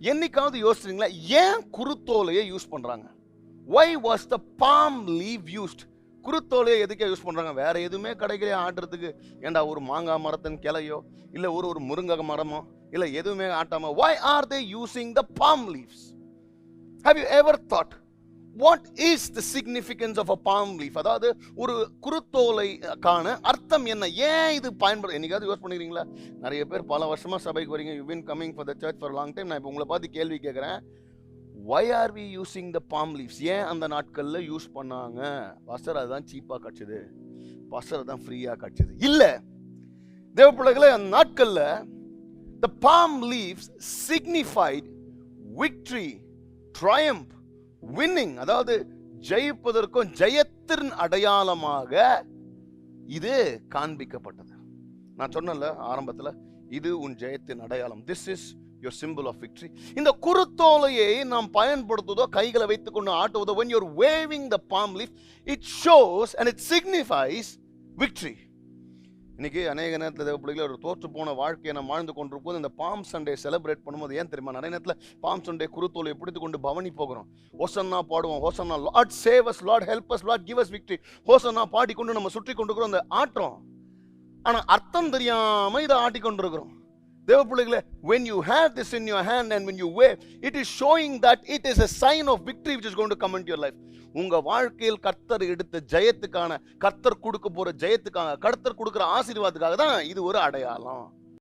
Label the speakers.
Speaker 1: என்னைக்காவது யோசிச்சிங்களா ஏன் குருத்தோலையை யூஸ் பண்ணுறாங்க why was the palm leave used குருத்தோலையை எதுக்கே யூஸ் பண்ணுறாங்க வேறு எதுவுமே கிடைக்கலையே ஆட்டுறதுக்கு. ஏண்டா ஒரு மாங்காய் மரத்தின் கிளையோ இல்லை ஒரு ஒரு முருங்கை மரமோ இல்லை எதுவுமே ஆட்டாமல் why are they using the palm leaves how you ever thought what is the significance of a palm leaf அதாவது ஒரு குருத்தோலைக்கான அர்த்தம் என்ன? ஏன் இது பயன்படுது என்னைக்காவது யூஸ் பண்ணிக்கிறீங்களா? நிறைய பேர் பல வருஷமாக சபைக்கு வரீங்க. You been coming for the church for long time நான் இப்போ உங்களை பார்த்து கேள்வி கேட்குறேன் why are we using the palm leaves ஏன் அந்த நாட்களில் யூஸ் பண்ணாங்க? பஸ்ஸர் அதுதான் சீப்பாக கிடச்சிது பஸ்டர் அதுதான் ஃப்ரீயாக கிடச்சிது இல்லை. தேவப்பிள்ளைகளை அந்த நாட்களில் the palm leaves signified victory triumph winning அதாவது ஜெயிப்பதற்கும் ஜெயத்தின் அடையாளமாக இது காண்பிக்கப்பட்டது. நான் சொன்னேன்ல ஆரம்பத்தில் இது உன் ஜெயத்தின் அடையாளம். This is your symbol of victory இந்த குருத்தோலையை நாம் பயன்படுத்துவதோ கைகளை வைத்துக்கொண்டு ஆட்டுவதோ when you're waving the palm leaf it shows and it signifies victory. இன்னைக்கு அநேக நேரத்தில் தேவ பிள்ளைகளை ஒரு தோற்று போன வாழ்க்கையை நம்ம வாழ்ந்து கொண்டிருப்போது இந்த பாம் சண்டே செலிப்ரேட் பண்ணும்போது ஏன் தெரியுமா? நிறைய நேரத்தில் பாம் சண்டே குருத்தோலை பிடித்து கொண்டு பவனி போகிறோம். ஹோசன்னா பாடுவோம். Hosanna lord save us lord help us lord give us victory ஹோசன்னா பாடிக்கொண்டு நம்ம சுற்றி கொண்டு இருக்கிறோம் அந்த ஆட்டம் ஆனால் அர்த்தம் தெரியாமல் இதை ஆட்டிக்கொண்டிருக்கிறோம். தேவ பிள்ளைகளே when you have this in your hand and when you wave it is showing that it is a sign of victory which is going to come into your life உங்க வாழ்க்கையில் கர்த்தர் எடுத்த ஜெயத்துக்கான கர்த்தர் கொடுக்க போற ஜெயத்துக்காக கர்த்தர் கொடுக்கிற ஆசீர்வாதத்துக்காக தான் இது ஒரு அடையாளம்